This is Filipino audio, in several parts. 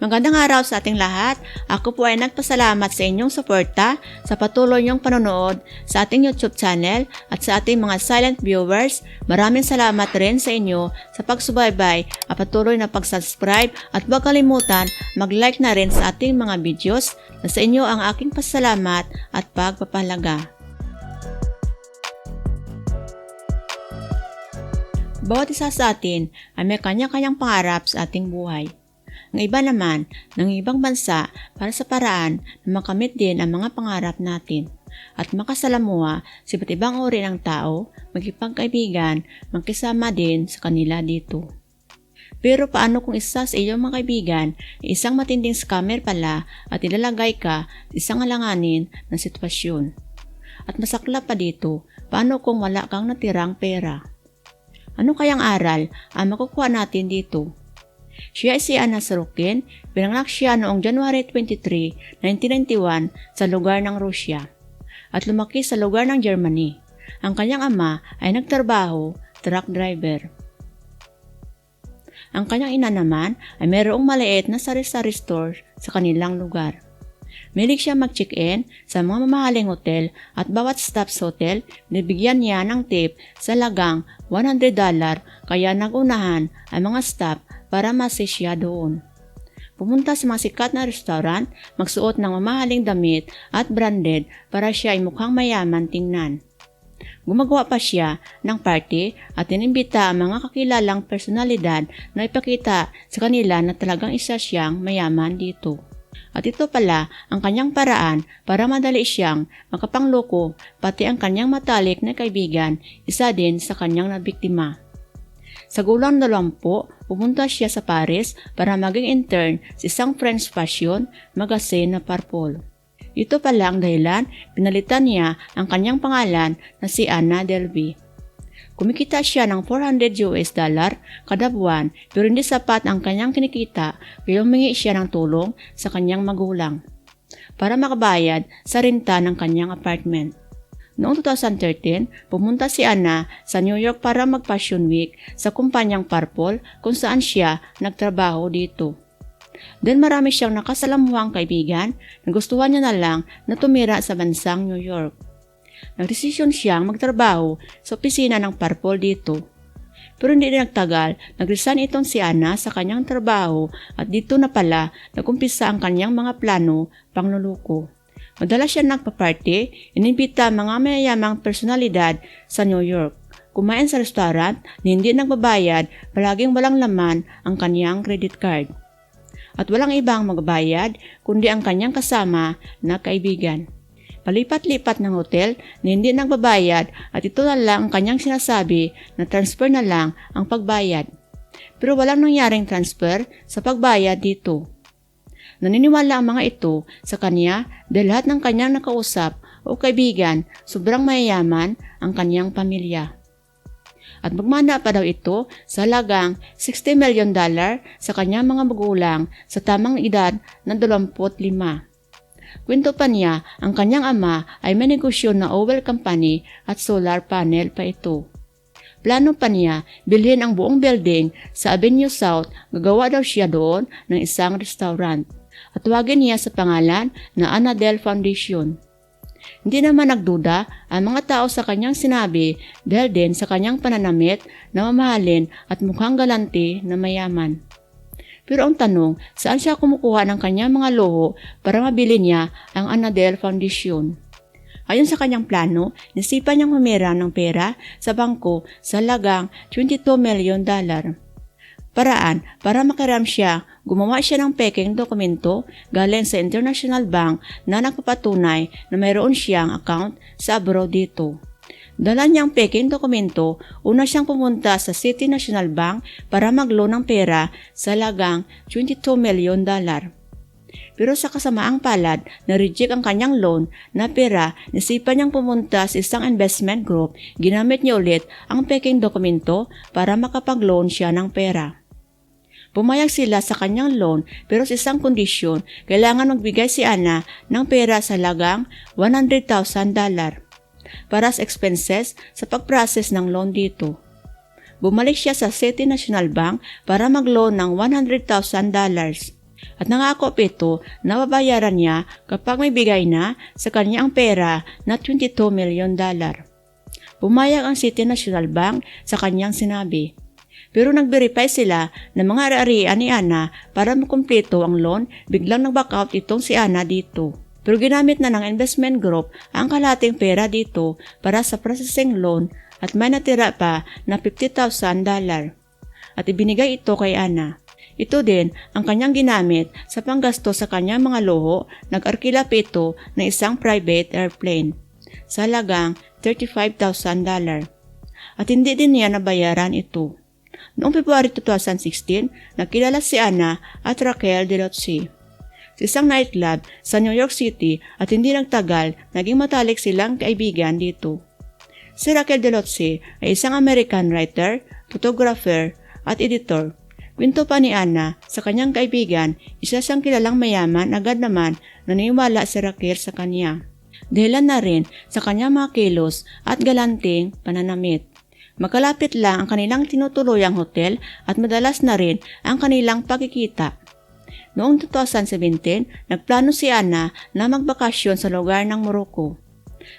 Magandang araw sa ating lahat. Ako po ay nagpasalamat sa inyong suporta sa patuloy niyong panonood sa ating YouTube channel at sa ating mga silent viewers. Maraming salamat rin sa inyo sa pagsubaybay at patuloy na pag-subscribe at huwag kalimutan mag-like na rin sa ating mga videos na sa inyo ang aking pasalamat at pagpapalaga. Bawat isa sa atin ay may kanya-kanyang pangarap sa ating buhay. Ang iba naman ng ibang bansa para sa paraan na makamit din ang mga pangarap natin at makasalamuha sa iba't ibang uri ng tao, magkipagkaibigan, magkisama din sa kanila dito. Pero paano kung isa sa iyong mga kaibigan ay isang matinding scammer pala at ilalagay ka sa isang alanganin na sitwasyon? At masakla pa dito, paano kung wala kang natirang pera? Ano kayang aral ang makukuha natin dito? Siya si Anna Sorokin, pinanganak siya noong January 23, 1991 sa lugar ng Russia at lumaki sa lugar ng Germany. Ang kanyang ama ay nagtrabaho, truck driver. Ang kanyang ina naman ay mayroong maliit na sari-sari store sa kanilang lugar. Milig siya mag-check-in sa mga mamahaling hotel at bawat stop sa hotel, nabigyan niya ng tip sa lagang $100 kaya nagunahan ang mga stop para masisya doon. Pumunta sa mga sikat na restaurant, magsuot ng mamahaling damit at branded para siya ay mukhang mayaman tingnan. Gumagawa pa siya ng party at inimbita ang mga kakilalang personalidad na ipakita sa kanila na talagang isa siyang mayaman dito. At ito pala ang kanyang paraan para madali siyang makapangloko pati ang kanyang matalik na kaibigan, isa din sa kanyang nabiktima. Sa gulang dalawampu, pumunta siya sa Paris para maging intern sa isang French fashion magazine na Purple. Ito pala ang dahilan, pinalitan niya ang kanyang pangalan na si Anna Delvey. Kumikita siya ng 400 US dollar kada buwan pero hindi sapat ang kanyang kinikita kaya humingi siya ng tulong sa kanyang magulang para makabayad sa renta ng kanyang apartment. Noong 2013, pumunta si Anna sa New York para mag-Fashion Week sa kumpanyang Purple kung saan siya nagtrabaho dito. Then marami siyang nakasalamuhang kaibigan na gustuhan niya na lang na tumira sa bansang New York. Nagdesisyon siyang magtrabaho sa opisina ng Purple dito. Pero hindi nagtagal, nagresign itong si Anna sa kanyang trabaho at dito na pala nagumpisa ang kanyang mga plano pangluluko. Madalas siya nagpa-party, inimbita mga mayayamang personalidad sa New York. Kumain sa restaurant na hindi nagbabayad, palaging walang laman ang kanyang credit card. At walang ibang magbayad, kundi ang kanyang kasama na kaibigan. Palipat-lipat ng hotel na hindi nagbabayad at ito na lang ang kanyang sinasabi na transfer na lang ang pagbayad. Pero walang nangyaring transfer sa pagbayad dito. Naniniwala ang mga ito sa kanya dahil lahat ng kanyang nakausap o kaibigan sobrang mayayaman ang kanyang pamilya. At magmana pa daw ito sa halagang 60 million dollar sa kanyang mga magulang sa tamang edad na 25. Kwento pa niya, ang kanyang ama ay may negosyo na oil company at solar panel pa ito. Plano pa niya bilhin ang buong building sa Avenue South, gagawa daw siya doon ng isang restaurant at tawagin niya sa pangalan na Anadel Foundation. Hindi naman nagduda ang mga tao sa kanyang sinabi dahil din sa kanyang pananamit na mamahalin at mukhang galante na mayaman. Pero ang tanong, saan siya kumukuha ng kanyang mga loho para mabili niya ang Anadel Foundation? Ayon sa kanyang plano, nasipa niyang humira ng pera sa bangko sa lagang 22 million dollar paraan para makiram siya, gumawa siya ng peking dokumento galing sa International Bank na nagpapatunay na mayroon siyang account sa abroad dito. Dala niyang peking dokumento, una siyang pumunta sa City National Bank para mag-loan ng pera sa lagang 22 million dollar. Pero sa kasamaang palad, na-reject ang kanyang loan na pera, nasipa niyang pumunta sa isang investment group, ginamit niya ulit ang peking dokumento para makapag-loan siya ng pera. Pumayag sila sa kanyang loan pero sa isang kondisyon, kailangan magbigay si Ana ng pera sa lagang $100,000 para sa expenses sa pag-process ng loan dito. Bumalik siya sa City National Bank para mag-loan ng $100,000. At nangako ito na babayaran niya kapag may bigay na sa kanya ang pera na 22 milyon dollar. Pumayag ang City National Bank sa kanyang sinabi. Pero nag-verify sila ng mga ari-arian ni Ana para makumpleto ang loan, biglang nag-back out itong si Ana dito. Pero ginamit na ng investment group ang kalating pera dito para sa processing loan at may natira pa na 50,000 dollar. At ibinigay ito kay Ana. Ito din ang kanyang ginamit sa panggasto sa kanyang mga loho, nag-arkila pa ito ng isang private airplane sa halagang 35,000 dollar. At hindi din niya nabayaran ito. Noong February 2016, nakilala si Ana at Raquel Delotsi sa isang nightclub sa New York City at hindi nagtagal, naging matalik silang kaibigan dito. Si Raquel Delotsi ay isang American writer, photographer, at editor. Kwento pa ni Anna sa kanyang kaibigan, isa siyang kilalang mayaman agad naman naniwala si Raquel sa kanya. Dahilan na rin sa kanyang mga kilos at galanting pananamit. Makalapit lang ang kanilang tinutuluyang hotel at madalas na rin ang kanilang pagkikita. Noong 2017, nagplano si Ana na magbakasyon sa lugar ng Morocco.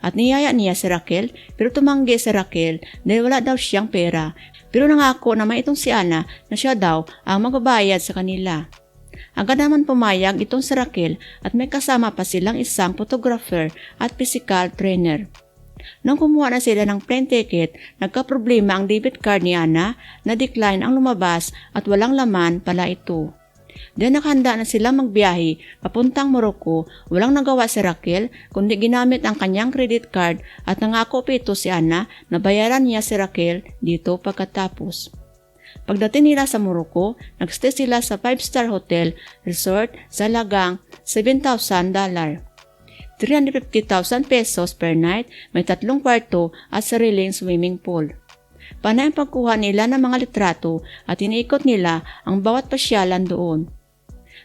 At niyaya niya si Raquel pero tumanggi si Raquel dahil wala daw siyang pera pero nangako naman itong si Ana na siya daw ang magbabayad sa kanila. Agad naman pumayag itong si Raquel at may kasama pa silang isang photographer at physical trainer. Nang kumuha na sila ng plane ticket, nagka-problema ang debit card ni Ana na decline ang lumabas at walang laman pala ito. Dahil nakahanda na sila magbiyahe papuntang Morocco, walang nagawa si Raquel kundi ginamit ang kanyang credit card at nangako pa ito si Ana na bayaran niya si Raquel dito pagkatapos. Pagdating nila sa Morocco, nagstay sila sa 5-star hotel resort sa lagang 7,000 dollar. 350,000 pesos per night, may tatlong kwarto at sariling swimming pool. Panay ang pagkuha nila ng mga litrato at iniikot nila ang bawat pasyalan doon.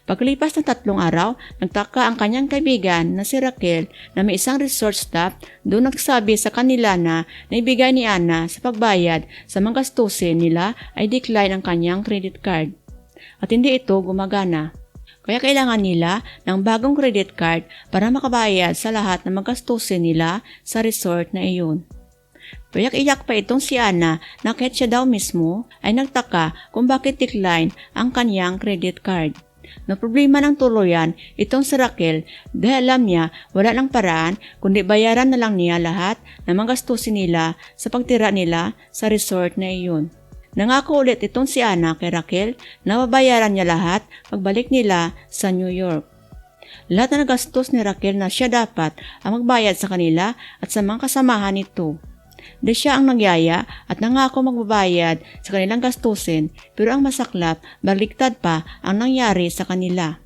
Paglipas ng tatlong araw, nagtaka ang kanyang kaibigan na si Raquel na may isang resort staff doon nagsabi sa kanila na naibigay ni Ana sa pagbayad sa mga gastusin nila ay decline ang kanyang credit card. At hindi ito gumagana. Kaya kailangan nila ng bagong credit card para makabayad sa lahat ng magastusin nila sa resort na iyon. Payak-iyak pa itong si Ana na kahit siya daw mismo ay nagtaka kung bakit decline ang kanyang credit card. Na problema ng tuluyan itong si Raquel dahil alam niya wala lang paraan kundi bayaran na lang niya lahat ng mga gastusin nila sa pagtira nila sa resort na iyon. Nangako ulit itong si Ana kay Raquel na babayaran niya lahat pagbalik nila sa New York. Lahat na nagastos ni Raquel na siya dapat ang magbayad sa kanila at sa mga kasamahan nito. Di siya ang nagyaya at nangako magbabayad sa kanilang gastusin pero ang masaklap, baliktad pa ang nangyari sa kanila.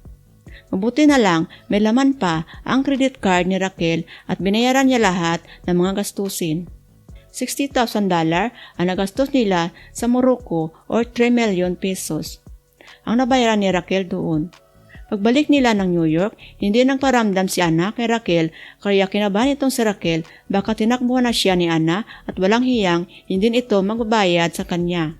Mabuti na lang may laman pa ang credit card ni Raquel at binayaran niya lahat ng mga gastusin. $60,000 ang nagastos nila sa Morocco or 3 million pesos. Ang nabayaran ni Raquel doon. Pagbalik nila ng New York, hindi nang paramdam si Ana kay Raquel kaya kinabahan itong si Raquel baka tinakbuhan na siya ni Ana at walang hiyang hindi ito magbabayad sa kanya.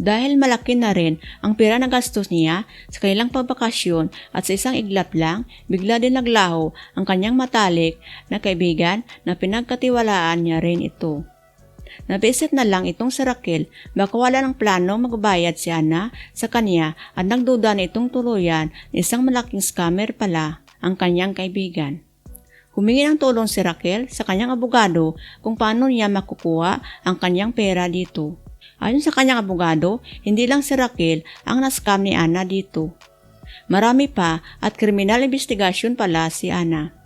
Dahil malaki na rin ang pera na gastos niya sa kanilang pagbakasyon at sa isang iglap lang, bigla din naglaho ang kanyang matalik na kaibigan na pinagkatiwalaan niya rin ito. Nabisit na lang itong si Raquel baka wala ng plano magbayad si Ana sa kanya at nagduda na itong tuluyan na isang malaking scammer pala ang kanyang kaibigan. Humingi ng tulong si Raquel sa kanyang abogado kung paano niya makukuha ang kanyang pera dito. Ayon sa kanyang abogado, hindi lang si Raquel ang nascam ni Ana dito. Marami pa at kriminal investigation pala si Ana.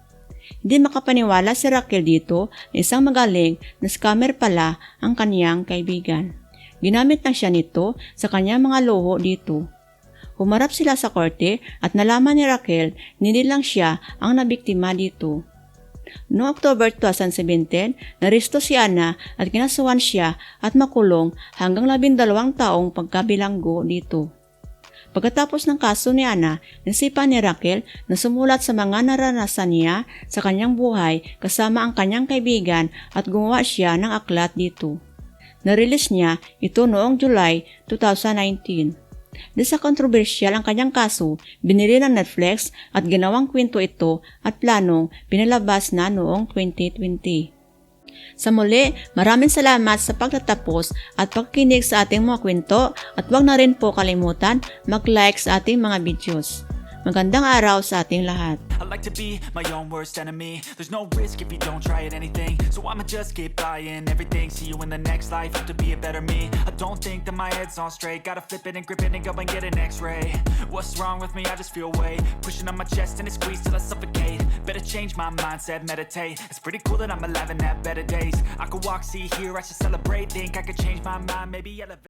Hindi makapaniwala si Raquel dito na isang magaling na scammer pala ang kaniyang kaibigan. Ginamit lang siya nito sa kanyang mga loho dito. Humarap sila sa korte at nalaman ni Raquel hindi lang siya ang nabiktima dito. Noong October 2017, naristo si Ana at kinasuhan siya at makulong hanggang labindalawang taong pagkabilanggo dito. Pagkatapos ng kaso ni Ana, nasipa ni Raquel na sumulat sa mga naranasan niya sa kanyang buhay kasama ang kanyang kaibigan at gumawa siya ng aklat dito. Narelease niya ito noong July 2019. Dahil sa kontrobersyal ang kanyang kaso, binili ng Netflix at ginawang kwento ito at planong pinalabas na noong 2020. Sa muli, maraming salamat sa pagtatapos at pagkinig sa ating mga kwento at huwag na rin po kalimutan mag-like sa ating mga videos. Magandang araw sa ating lahat. I like to be my own worst enemy. There's no risk if you don't try at anything. So I'ma just keep buying everything. See you in the next life. Have to be a better me. I don't think that my head's on straight. Gotta flip it and grip it and go and get an X-ray. What's wrong with me? I just feel weight pushing on my chest and it squeezes till I suffocate. Better change my mindset, meditate. It's pretty cool that I'm alive and have better days. I could walk, see, hear. I should celebrate. Think I could change my mind, maybe elevate.